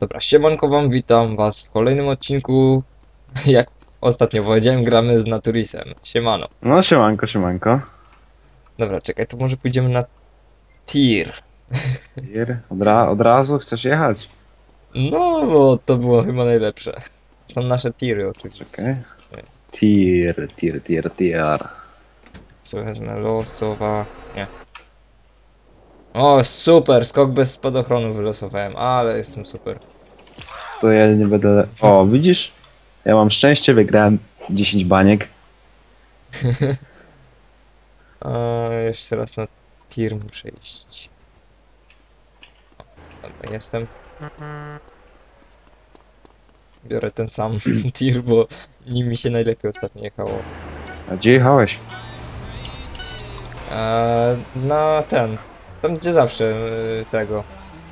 Dobra, siemanko wam, witam was w kolejnym odcinku. Jak ostatnio powiedziałem, gramy z Naturisem. Siemano. No siemanko, siemanko. Dobra, czekaj, to może pójdziemy na tier. Tier, Od, ra od razu chcesz jechać? No, bo to było chyba najlepsze. Są nasze tiry oczywiście. Czekaj. Tier, tier, tier, tier. Co wezmę? Losowa... Nie. O, super! Skok bez spadochronu wylosowałem, ale jestem super. To ja nie będę... O, widzisz? Ja mam szczęście, wygrałem 10 baniek. A, jeszcze raz na tier muszę iść. O, Dobra, jestem. Biorę ten sam tier, bo nim mi się najlepiej ostatnio jechało. A gdzie jechałeś? Eee, na ten. Tam gdzie zawsze e, tego.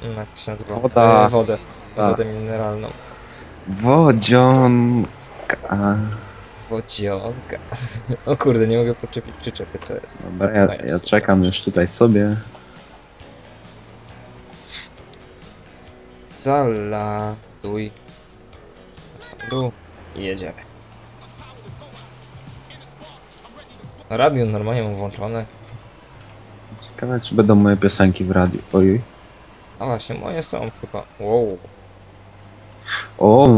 mm, Jak to się nazywa? Woda. E, wodę. Tak. Wodę mineralną. Wodzionka. Wodzionka. O kurde, nie mogę podczepić przyczepy, co jest. Dobra, ja, ja czekam już tutaj sobie. Zalatuj. Sandu i jedziemy. Radio normalnie mam włączone. Ciekawe, czy będą moje piosenki w radiu. Oj. A właśnie, moje są chyba. Wow. O,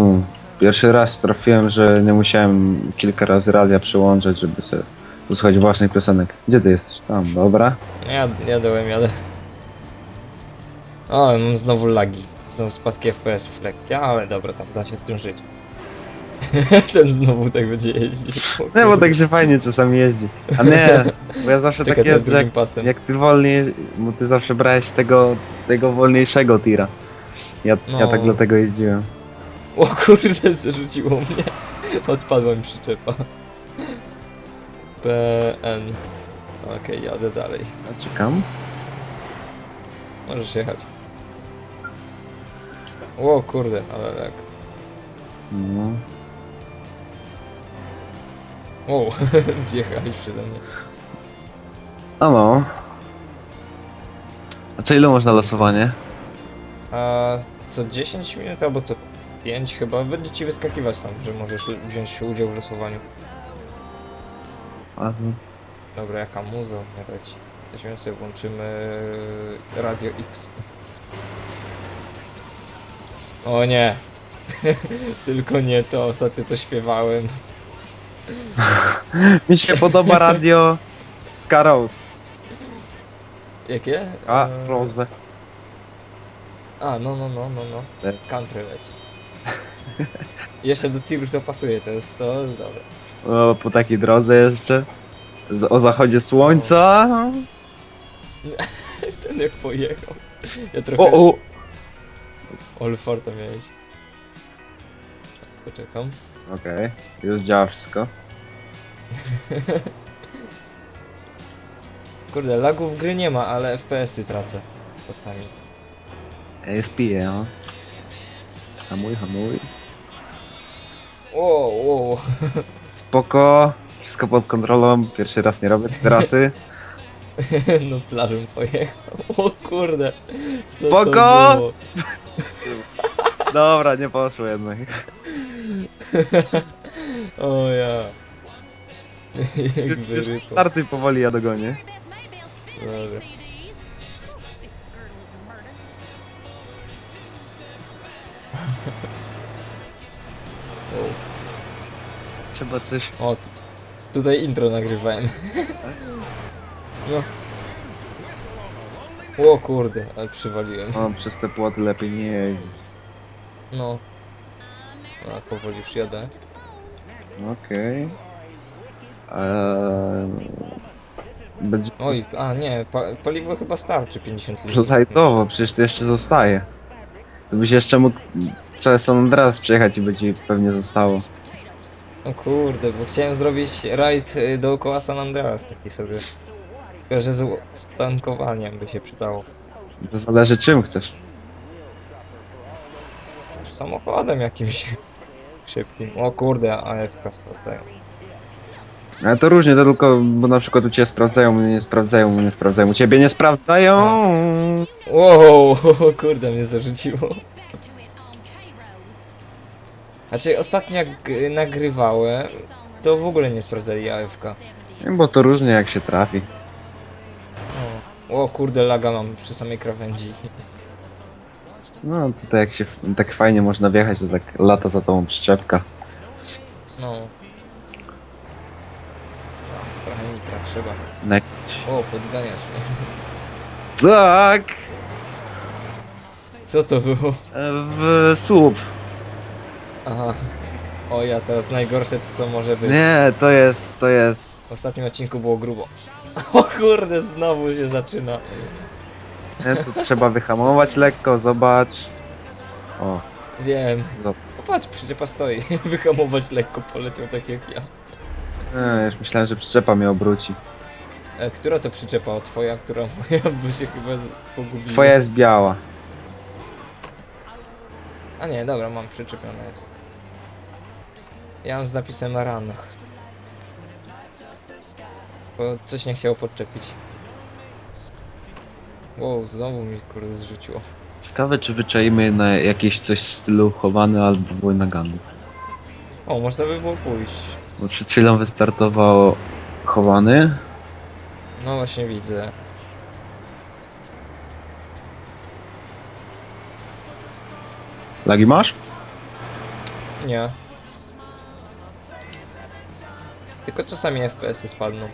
pierwszy raz trafiłem, że nie musiałem kilka razy radia przyłączać, żeby sobie posłuchać własnych piosenek. Gdzie ty jesteś? Tam, dobra. Jad, jadłem, jadę. O, mam znowu lagi. Znowu spadki FPS w lekkie, ale dobra, tam da się z tym żyć. Ten znowu tak będzie jeździł. O Nie, bo tak się fajnie czasami jeździ. A nie, bo ja zawsze tak to jest, że drugim jak, pasem. jak ty wolniej, bo ty zawsze brałeś tego, tego wolniejszego tira. Ja, ja No. tak dlatego jeździłem. O kurde, zrzuciło mnie. Odpadła mi przyczepa. PN. Okej, jadę dalej. Ja czekam. Możesz jechać. O kurde, ale tak. No. O, wjechałeś przede mnie. A no. A co ile można losowanie? A co 10 minut albo co 5 chyba będzie ci wyskakiwać tam, że możesz wziąć udział w losowaniu. A, Dobra, jaka muza nie leci. Weźmiemy sobie, włączymy Radio X. O nie! Tylko nie to, ostatnio to śpiewałem. Mi się podoba radio Carols. Jakie? A, Eee, Rose. A, no, no, no, no, no. Tak. Country leci. Jeszcze do tirów to pasuje, to jest, to jest dobre. O, po takiej drodze jeszcze. Z, o zachodzie słońca. Ten jak pojechał. Ja trochę... O, o. Miałeś. Poczekam. Okej, już działa wszystko. Kurde, lagów gry nie ma, ale FPS-y tracę. Czasami. FPS. Hamuj, hamuj. O, o, Spoko. Wszystko pod kontrolą. Pierwszy raz nie robię tej trasy. No plażą pojechał. O kurde. Co Spoko! To było? Dobra, nie poszło jednak. o ja. Jak Już, już startuj powoli, ja dogonię. Dobra. Trzeba coś... o tutaj intro nagrywałem. No. O kurde, ale przywaliłem. O, przez te płoty lepiej nie jeździć. No. A powoli już jadę. Okej. Eee... Będzie Oj, a nie, pa paliwo chyba starczy 50 litrów. zajtowo, przecież to jeszcze zostaje. To byś jeszcze mógł całe San Andreas przejechać i by ci pewnie zostało. O kurde, bo chciałem zrobić rajd y, dookoła San Andreas taki sobie. Tylko, że z z tankowaniem by się przydało. To zależy czym chcesz. Z samochodem jakimś szybkim. O kurde, AFK sprawdzają. Ale to różnie, to tylko, bo na przykład u ciebie sprawdzają, mnie nie sprawdzają, mnie nie sprawdzają, u ciebie nie sprawdzają. Wow, kurde, mnie zarzuciło. Znaczy, ostatnio jak nagrywałem, to w ogóle nie sprawdzali AFK. Nie, Bo to różnie jak się trafi. O, o kurde, laga mam przy samej krawędzi. No tutaj jak się tak fajnie można wjechać, to tak lata za tą przyczepka. No. No, trochę nitra trzeba. Jakiś... O, podganiasz mnie. Tak! Co to było? W słup. Aha. O ja, teraz najgorsze co może być. Nie, to jest, to jest. W ostatnim odcinku było grubo. O kurde, znowu się zaczyna. Nie, to trzeba wyhamować lekko, zobacz. O, Wiem. Zobacz. O patrz, przyczepa stoi. Wyhamować lekko poleciał tak jak ja. nie, już myślałem, że przyczepa mnie obróci. E, która to przyczepa? O, twoja, która moja, bo się chyba z- pogubiła. Twoja jest biała. A nie, dobra, mam przyczepione jest. Ja mam z napisem run. Bo coś nie chciało podczepić. Wow, znowu mi kurde zrzuciło. Ciekawe, czy wyczaimy na jakieś coś w stylu chowany albo wojna gangów. O, można by było pójść. Bo przed chwilą wystartował chowany. No właśnie widzę. Lagi masz? Nie. Tylko czasami FPS-y spadną.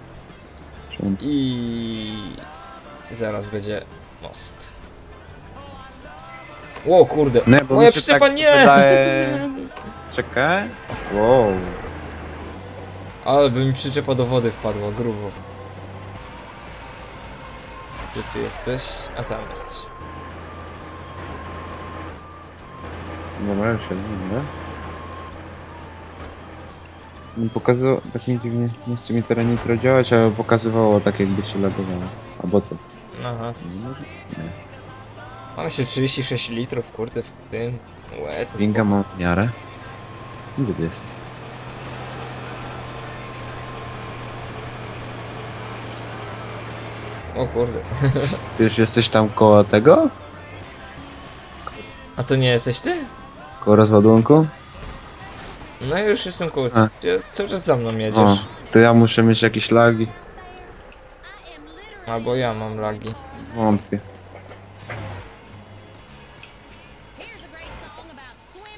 Czemu? I zaraz będzie most. O kurde. Nie, bo Moja mi się przyczepa tak nie! wydaje- Czekaj. Wow. Ale by mi przyczepa do wody wpadła, grubo. Gdzie ty jesteś? A tam jesteś. Już siedzę, dobra. Nie pokazywało, tak mi dziwnie, nie chce mi teraz nitro działać, ale pokazywało tak jakby się lagowało. Albo to. Aha. Mam się 36 litrów, kurde, w tym. Łe, to spoko. ma w miarę. Gdzie ty jesteś? O kurde. Ty już jesteś tam koło tego? A to nie jesteś ty? Koło rozładunku? No już jestem koło A. ciebie. Cały czas za mną jedziesz. O, to ja muszę mieć jakieś lagi. Albo ja mam lagi. Wątpię.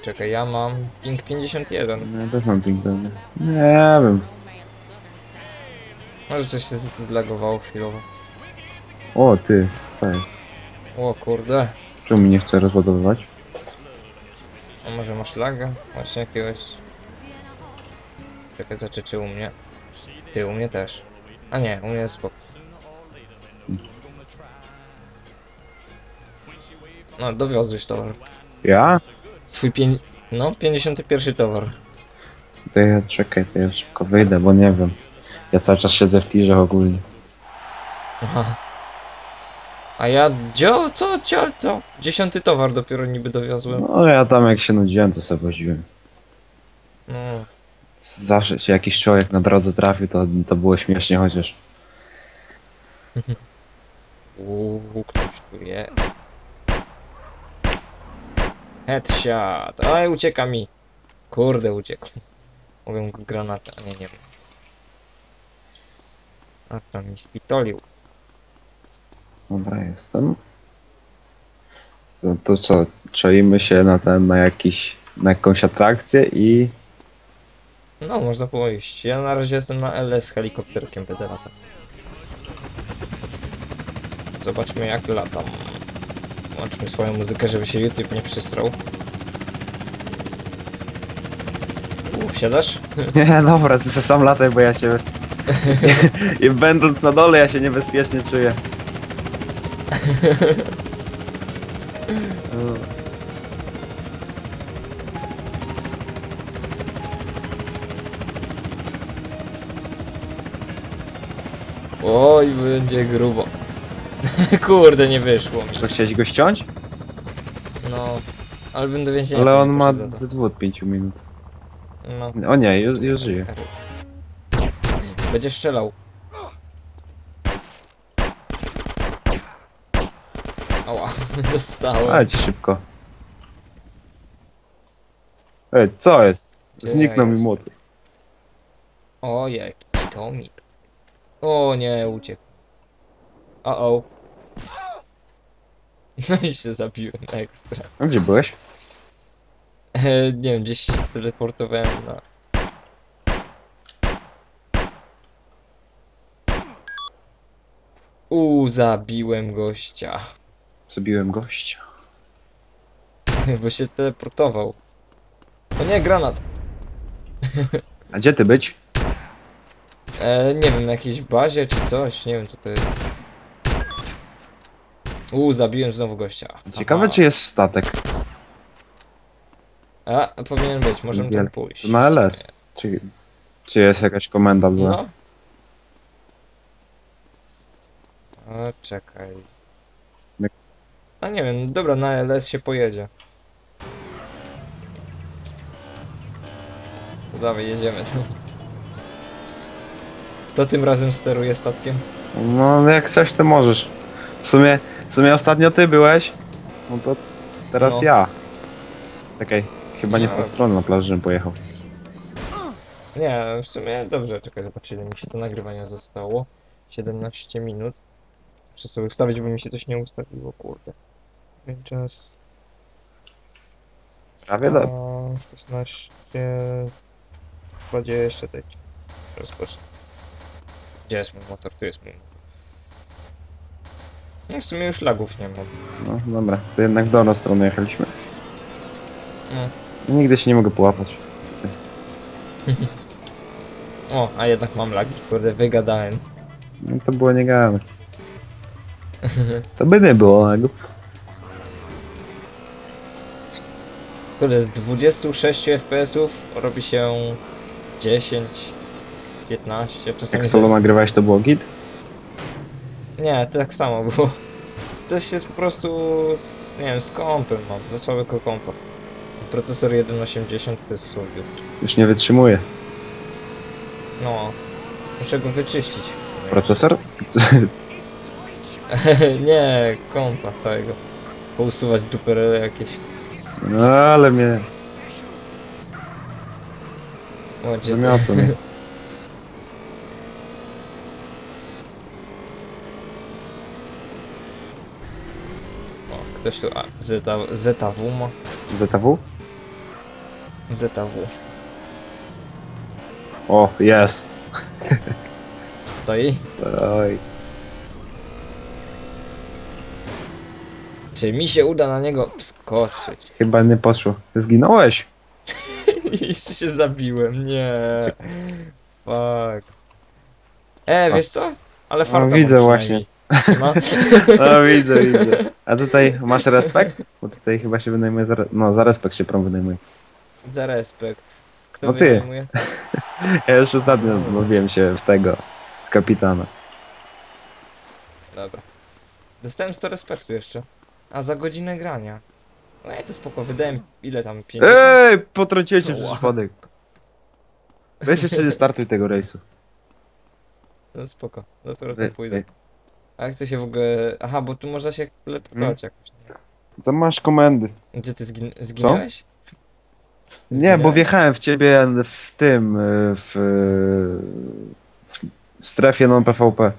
Czekaj, ja mam ping 51. No, ja też mam ping pewnie. Nie wiem. Może coś się z- zlagowało chwilowo. O, ty. Co jest? O kurde. Czemu mi nie chce rozładowywać? A może masz laga? Właśnie jakiegoś... Czekaj, znaczy czy u mnie? Ty, u mnie też. A nie, u mnie jest spoko. No, dowiozłeś towar. Ja? Swój pięć... No, 51 towar. To ja czekaj, to ja szybko wyjdę, bo nie wiem. Ja cały czas siedzę w tirze ogólnie. Aha. A ja... Dzio? Co? Dzio? To? Dziesiąty towar dopiero niby dowiozłem. No ja tam jak się nudziłem, to sobie woziłem. No. Zawsze się jakiś człowiek na drodze trafił, to, to było śmiesznie chociaż. Uuu, ktoś tu jest. Headshot. Oj, ucieka mi. Kurde, uciekł. Mówię granaty, a nie, nie wiem. A to mi spitolił. Dobra, jestem. To, to co, czaimy się na ten, na jakiś, na jakąś atrakcję i... No, można pójść. Ja na razie jestem na LS helikopterkiem będę latał. Zobaczmy jak latam. Włączmy swoją muzykę, żeby się YouTube nie przysrał. Uuu, wsiadasz? Nie, dobra, ty se sam lataj, bo ja się... I będąc na dole, ja się niebezpiecznie czuję. Oj, będzie grubo. Kurde, nie wyszło mi. To chciałeś go ściąć? No, ale bym do więzienia. Ale on ma poszedł za to. ze 2 od 5 minut. No, O nie, już, już żyje. będzie strzelał. Ała, dostałem. Ale ci szybko. Ej, co jest? Gdzie Zniknął ja mi jestem? O, jaki tomik. O nie, uciekł. O, o. No i się zabiłem ekstra. A gdzie byłeś? E, nie wiem, gdzieś się teleportowałem na... Uuu, zabiłem gościa. Zabiłem gościa. Bo się teleportował. O nie, granat. A gdzie ty być? E, nie wiem, na jakiejś bazie czy coś, nie wiem co to jest. Uuu, zabiłem znowu gościa. Ciekawe Aha. czy jest statek. A, powinien być, możemy tam pójść. Na LS. Czy, czy jest jakaś komenda? No. O, czekaj. Jak- A nie wiem, dobra, na LS się pojedzie. Dawaj, jedziemy. To tym razem steruje statkiem. No jak coś to możesz. W sumie, w sumie ostatnio ty byłeś. No to teraz No. ja. Czekaj, chyba nie w tą stronę na plaży żebym pojechał. Nie, w sumie dobrze, czekaj, zobaczę ile mi się to nagrywania zostało. 17 minut. Muszę sobie ustawić, bo mi się coś nie ustawiło, kurde. Czas Prawie do. A, 16, 20, dać. Rozpocznę. Gdzie jest mój motor? Tu jest mój motor. No w sumie już lagów nie mam. No dobra, to jednak w dobrą stronę jechaliśmy. No. Nigdy się nie mogę połapać. O, a jednak mam lagi, kurde, wygadałem. No to było niegalne. To by nie było lagów. Kurde, z 26 FPS-ów robi się 10, 15, czasami... Jak solo nagrywałeś to było git? Nie, tak samo było. Coś jest po prostu z, nie wiem, z kompem mam, za słabego kompa. Procesor 1.80 to jest słabiutki. Już nie wytrzymuje. No, muszę go wyczyścić. Procesor? nie, kompa całego. Pousuwać duperele jakieś. No ale mnie O, gdzie mnie. Tu, a, Zeta, ZW ma. ZW? ZW. O, jest. Stoi. Oj. Czy mi się uda na niego wskoczyć? Chyba nie poszło. Zginąłeś. Jeszcze się zabiłem, nie. Fuck. E, wiesz co? Ale farta mam widzę przynajmniej. No. No widzę, widzę. A tutaj masz respekt? Bo tutaj chyba się wynajmuje za, re- no, za respekt się prom wynajmuje. Za respekt. Kto No ty. wynajmuje? Ja już ostatnio bawiłem się w tego, w kapitana. Dobra. Dostałem 100 respektu jeszcze. A za godzinę grania. No i to spoko, wydałem ile tam? 50? Ej, potrąciłeś się Ła. przez przypadek. Weź jeszcze nie startuj tego rejsu. No spoko, dopiero Ej, tam pójdę. ej. A jak to się w ogóle... Aha, bo tu można się teleportować jakoś. nie? Tam masz komendy. Gdzie ty zgin... zginąłeś? Nie, bo wjechałem w ciebie w tym, y, w, w strefie non-PvP.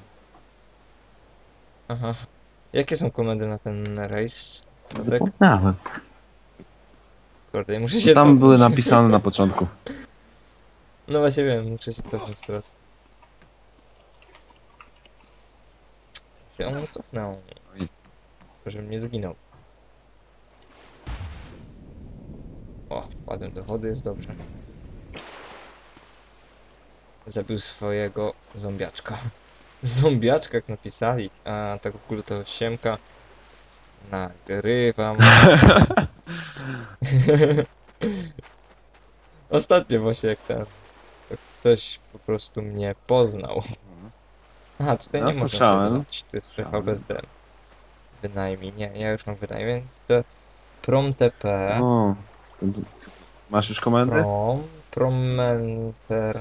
Aha. Jakie są komendy na ten rejs? Statek? Zapomniałem. Kurde, muszę się Tam cofnąć. były napisane na początku. No właśnie wiem, muszę się cofnąć teraz. Się on cofnął. Żebym nie zginął. O, wpadłem do wody, jest dobrze. Zabił swojego zombiaczka. Zombiaczka, jak napisali. A tak w ogóle to siemka. Nagrywam. Ostatnio właśnie jak ten. to Ktoś po prostu mnie poznał. Aha, tutaj Ja nie można się słyszałem. wydać. Tu jest strefa Słyszałem. bez. Wynajmij. Nie, ja już mam wynajmniej. To prom TP. O, masz już komendy? Prom. Promenter.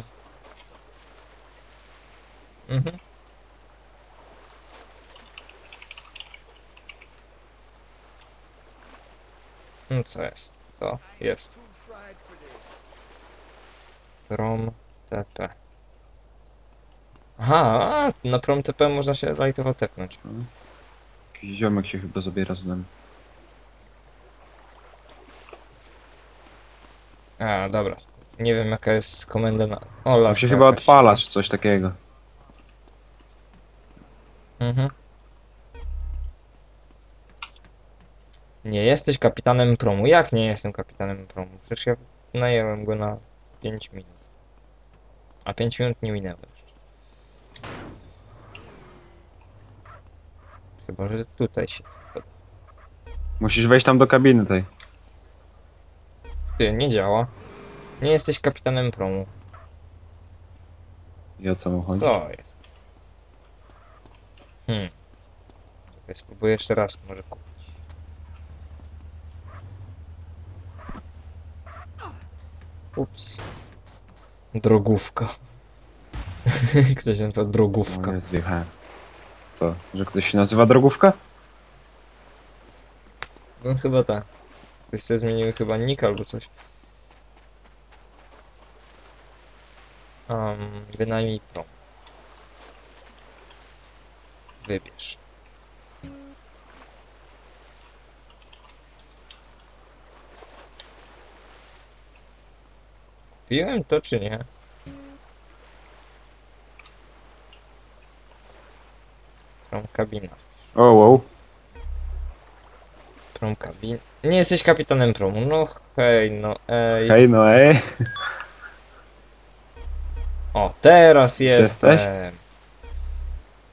Mhm. No co jest? Co? Jest. Prom TP. Aha, a, na prom TP można się lightowo tepnąć. Jakiś ziomek się chyba zabiera z nami. A, dobra. Nie wiem jaka jest komenda na... O, Tam laska się chyba jakaś. odpala, czy coś takiego. Mhm. Nie jesteś kapitanem promu. Jak nie jestem kapitanem promu? Przecież ja najęłem go na 5 minut. A 5 minut nie minęło Chyba, że tutaj się... Musisz wejść tam do kabiny tej. Ty, nie działa. Nie jesteś kapitanem promu. I o co mu chodzi? Co jest? Hmm. Czekaj, spróbuję jeszcze raz może kupić. Ups. Drogówka. Ktoś nazywa drogówka. O, jest, wjechałem. Co? Że ktoś się nazywa drogówka? No chyba tak. Ktoś sobie zmienił chyba nick albo coś. Um, wynajmij prom. Wybierz. Kupiłem to czy nie? Kabina. O, wow. Prom kabin. Nie jesteś kapitanem promu. No hej, no ej. Hej, no ej. O, teraz Jesteś? jestem.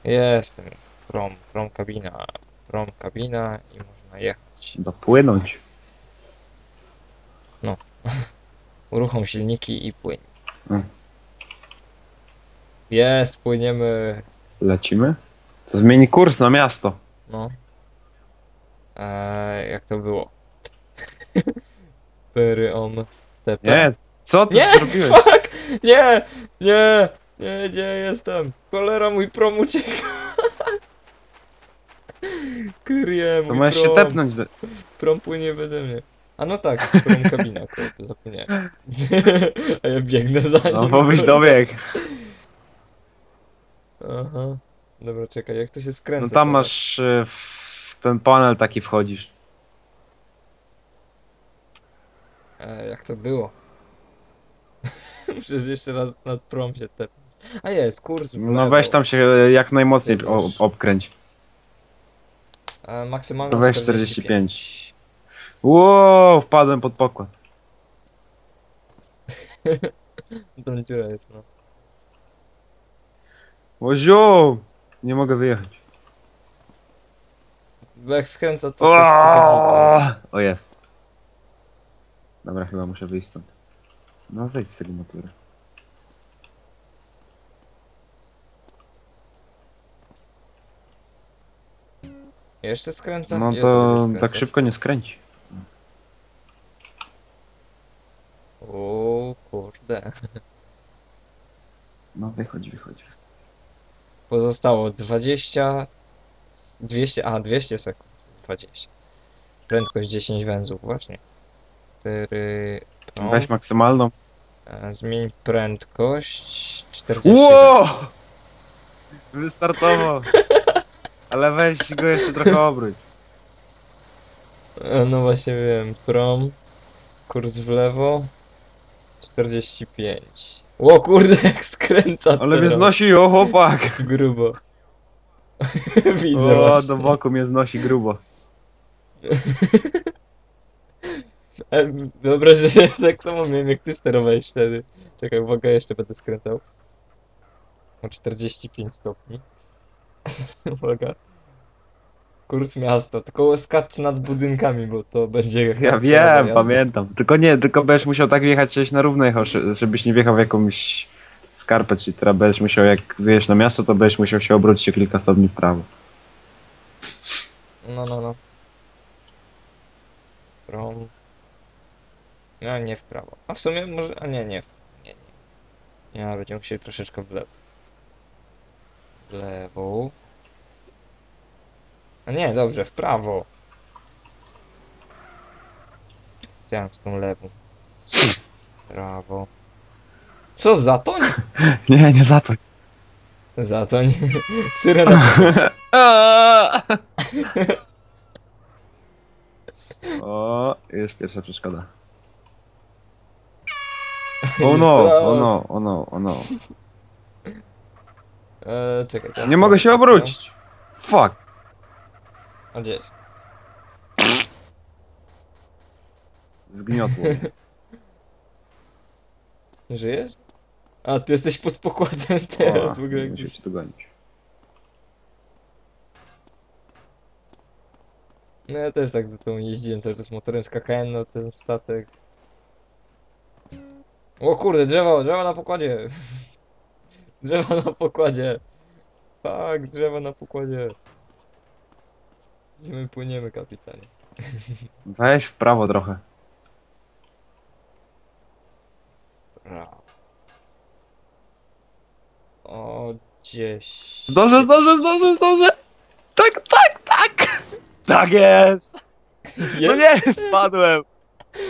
Jestem. Prom, prom kabina. Prom kabina i można jechać. Dopłynąć. Uruchom silniki i płyń. Mm. Jest, płyniemy. Lecimy? To zmieni kurs na miasto. No. Eee, jak to było? Pyry on. TP. Nie, co ty Nie, zrobiłeś? fuck! Nie! Nie! Nie, gdzie jestem? Cholera, mój prom ucieka! Kryje, To mój możesz się prom. tepnąć. Do... Prom płynie beze mnie. A no tak, prom kabina, kurde, zapomniałem. A ja biegnę za nim. No, bo byś dobiegł. Aha. Dobra, czekaj, jak to się skręca? No tam teraz? masz e, w ten panel taki wchodzisz. E, jak to było? Przecież jeszcze raz nad prom się tepnąć. A jest, kurs w No lewo. weź tam się e, jak najmocniej o, obkręć. E, maksymalnie weź 45. Wow, wpadłem pod pokład. Tam dziura jest, no. Ozio! Nie mogę wyjechać. Bo jak skręca, to tak O, o jest. Dobra, chyba muszę wyjść stąd. No zejdź z tego motoru. Jeszcze skręca? No Ile to będzie tak skręcać? szybko nie skręci. O kurde. No wychodź, wychodź. Pozostało 20... 200... A, 200 sekund. 20. Prędkość 10 węzłów, właśnie. 4... No, Weź maksymalną. e, zmień prędkość... 40 Wow! Wystartował. Ale weź go jeszcze trochę obróć. E, No właśnie wiem, prom, kurs w lewo, 45. O kurde, jak skręca Ale mnie teraz. znosi, o chłopak! Grubo. Widzę O, właśnie. do boku mnie znosi grubo. E, Wyobraź sobie, tak samo miałem jak ty sterowałeś wtedy. Czekaj, uwaga, jeszcze będę skręcał. O 45 stopni. uwaga. Kurs miasta, tylko skacz nad budynkami, bo to będzie... Ja wiem, pamiętam. Tylko nie, tylko będziesz musiał tak wjechać gdzieś na równo jechał, ży- żebyś nie wjechał w jakąś skarpę, czyli teraz będziesz musiał, jak wyjesz na miasto, to będziesz musiał się obrócić o kilka stopni w prawo. No, no, no. Prom. No, nie w prawo. A w sumie może. A nie, nie. Nie, nie. Nie, będziemy musieli troszeczkę w lewo. W lewo. A nie, dobrze, w prawo. Chciałem z tą lewą. Prawo. Co, zatoń? Nie, nie za to. Zatoń. Syrena. o, jest pierwsza przeszkoda. O no, o no, o no, o no. Eee, czekaj. teraz Nie mogę się obrócić. Fuck. A gdzieś. Zgniotło. mnie. Nie żyjesz? A, ty jesteś pod pokładem teraz w ogóle nie gdzieś. cię tu gonić. No ja też tak za tą jeździłem cały czas motorem, skakałem na ten statek. O kurde, drzewo, drzewo na pokładzie. Drzewo na pokładzie. Tak, drzewo na pokładzie. Gdzie my płyniemy, kapitanie? Weź w prawo trochę. O, gdzieś. Zdążę, zdążę, zdążę, zdążę! Tak, tak, tak! Tak jest! No nie, spadłem!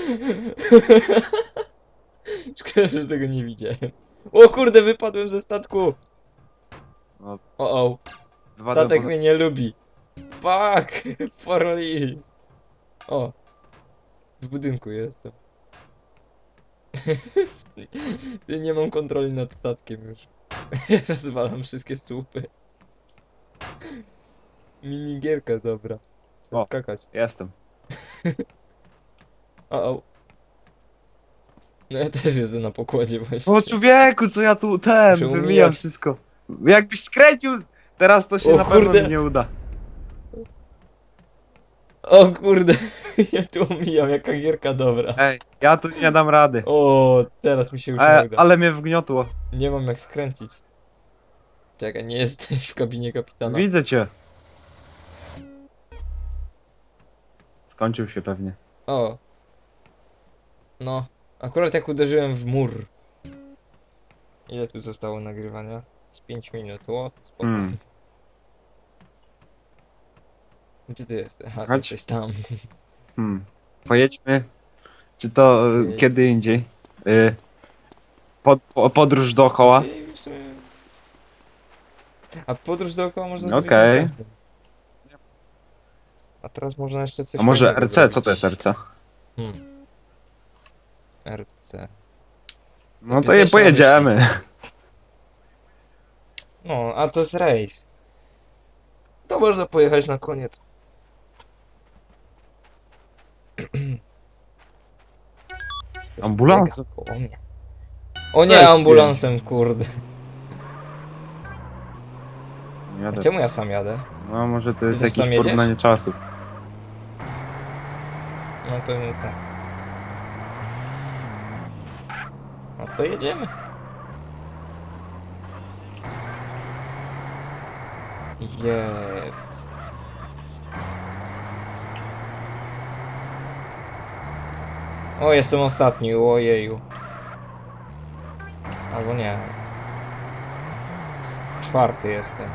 Szkoda, że tego nie widziałem. O kurde, wypadłem ze statku! No. O, o, Dwa statek mnie nie lubi. Fuck, Forlis. O, w budynku jestem. Nie mam kontroli nad statkiem już. Rozwalam wszystkie słupy. Minigierka, dobra. O. skakać. Jestem. O, o. No ja też jestem na pokładzie właśnie. O człowieku, co ja tu ten, Muszę wymijam umijać. wszystko. Jakbyś skręcił, teraz to się O na pewno kurde. mi nie uda. O kurde, ja tu omijam, jaka gierka dobra. Ej, ja tu nie dam rady. O, teraz mi się już nie E, uda. ale mnie wgniotło. Nie mam jak skręcić. Czekaj, nie jesteś w kabinie kapitana. Widzę cię. Skończył się pewnie. O. No, akurat jak uderzyłem w mur. Ile tu zostało nagrywania? Z 5 minut, o, spoko. Hmm. Gdzie ty jesteś? Aha, ty Chodź. jesteś tam. Hmm. Pojedźmy. Czy to y, Pojedź. kiedy indziej? Y, pod, po, podróż dookoła? Dzisiaj w sumie- A podróż dookoła można Okej. zrobić następnym. A teraz można jeszcze coś A może fajnego RC? zrobić. Co to jest RC? Hmm. RC. No to je pojedziemy. No, a to jest rejs. To można pojechać na koniec. Ktoś Ambulansem. biega koło mnie. O nie, ambulansem, kurde. A Jadę. czemu ja sam jadę? No może to Ty jest też sam jakieś jedziesz? porównanie czasów. No pewnie tak. No to jedziemy. Jeee. O, jestem ostatni, ojeju. Albo nie. Czwarty jestem.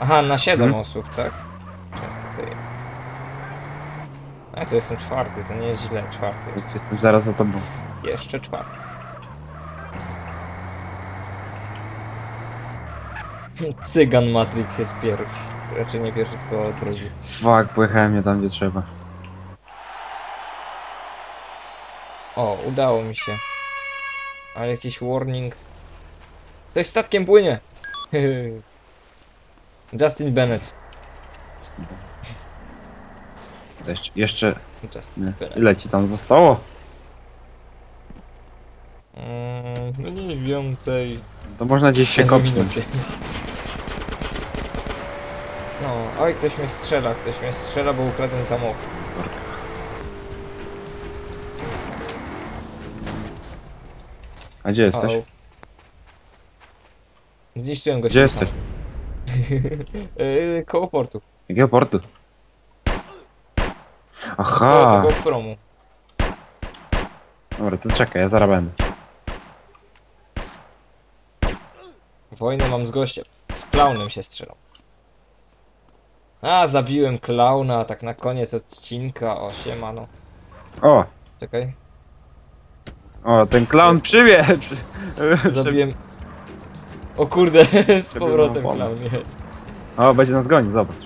Aha, na 7 Mhm. osób, tak? Czekaj. A to jestem czwarty, to nie jest źle, czwarty jest. Jestem zaraz za tobą. Jeszcze czwarty. Cygan Matrix jest pierwszy. Raczej nie pierwszy, tylko drugi. Fuck, pojechałem nie tam gdzie trzeba. O, udało mi się. Ale jakiś warning. Ktoś statkiem płynie! Justin Bennett. Jeszcze, jeszcze Justin nie. Bennett. ile ci tam zostało? Mm, no nie więcej. To można gdzieś się kopnąć. minuty. No, oj, ktoś mnie strzela, ktoś mnie strzela, bo ukradłem samochód. A gdzie jesteś? O. Zniszczyłem go Gdzie śmiechem. yy, koło portu. Jakiego portu? Koło Aha! tego promu. Dobra, to czekaj, ja zaraz będę. Wojnę mam z gościem. Z klaunem się strzelał. A, zabiłem klauna, tak na koniec odcinka. O, siemano. O! Czekaj. O, ten clown Jest. przywie! Przy... Zabiłem... O kurde, z powrotem pomóc. clown jest. O, będzie nas gonił, zobacz.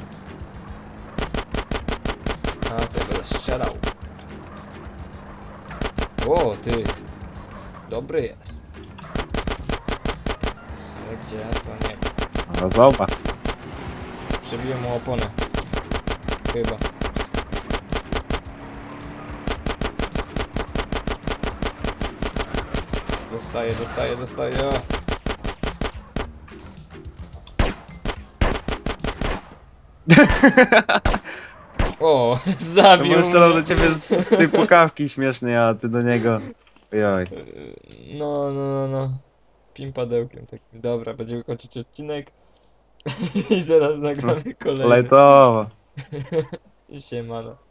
A, będę strzelał. O, ty. Dobry jest. Ale gdzie? To nie. O, zobacz. Przebiłem mu oponę. Chyba. Dostaję, dostaję, dostaję. O, zabił on strzelał mnie. do ciebie z, z tej pukawki śmiesznej, a ty do niego... Ojoj. No, no, no, no. Pimpadełkiem takim. Dobra, będziemy kończyć odcinek. I zaraz nagramy kolejny. Lajtowo. Siemano.